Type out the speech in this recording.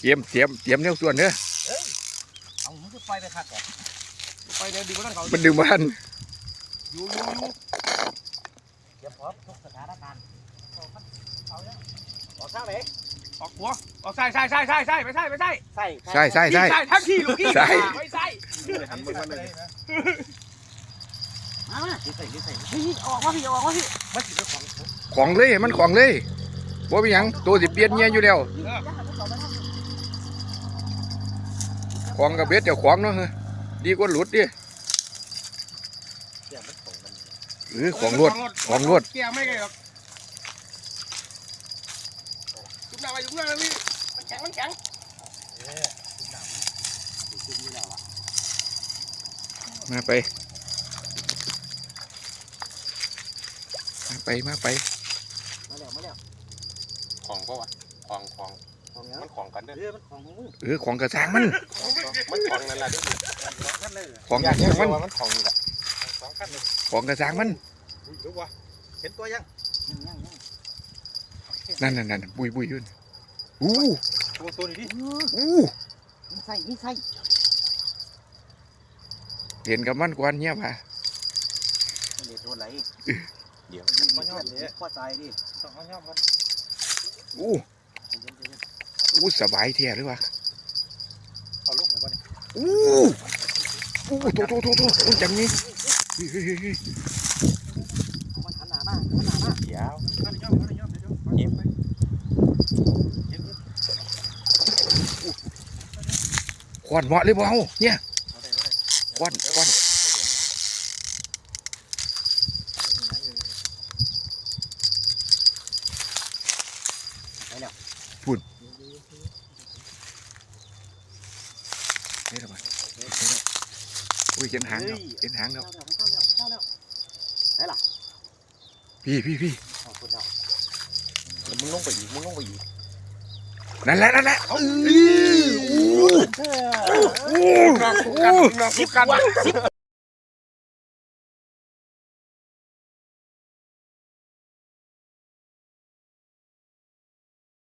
เตรียมเตรียมเตรียมแนวส่วนเด้อเอามึงจะไปไปคักก่อนไปเดี๋ยวดีกว่านั้นเขามันดึงมันอยู่อยู่อยู่เดี๋ยวพร้อมทุกสถานการณ์เอาแล้วออกทางไหนออกหัวออกใส่ใส่ใส่ใส่ใส่ไม่ใส่ไม่ใส่ใส่ใช่ใช่ใช่ใส่ทั้งที่ลูกพี่ใส่ไม่ใส่หันไปเลยมามาใส่ใส่พี่ออกมาพี่ออกมาพี่มันสิเป็นของของเลยมันของเลยบ่เป็นหยังตัวสิเปลี่ยนเมียอยู่แล้ว ของกับเบ็ดเจ้าของเนาะเฮ้ยดีกว่าหลุดดิเสียมันของมันเออของรวดของรวดเกี่ยวไม่ไงหรอกจุ๊บหน้าไปจุ๊บหน้าไปพี่มันแข็งมันแข็งซุ่มนี่แล้วอะมาไป มาไปมาไป มาแล้วมาแล้วของก็วะของของของเนี้ย มันของกันเด้อเรือมันของมึงเออของกระซังมัน มันของนั่นแหละเด้อกันเลยของกระซังมันว่ามันของนี่แหละสองขั้นเลยของกระซังมันดูวะเห็นตัวยังยังยังนั่นนั่นนั่นบุยบุยอยืนอู้ตัวตัวนี้ดิอู้มีใส่มีใส่เห็นกับมันกวนเนี้ยป่ะเด็ดโดนไหลเดี๋ยวมันยอดเลยพ่อตายดิสองยอดมันอู้ อู้สบายเที่ยหรือวะเอาลูกไหนบ้างอู้อู้โตโตโตโตโอ้ยจังนี้เฮ้ยเฮ้ยเฮ้ยเฮ้ยมันหันหน้ามาหันหน้ามาเดี๋ยวหันยอดหันยอดเดี๋ยวเดี๋ยวไปควันเหมาะเลยบ่เอาเนี่ยควันควันนี่ ทำไมอุ้ยเห็นหางแล้วเห็นหางแล้วเข้าแล้วเข้าแล้วเข้าแล้วพี่พี่พี่เอาคนเอามึงลงไปอีกมึงลงไปอีกนั่นแหละนั่นแหละเอออู้อู้อู้กันกันกัน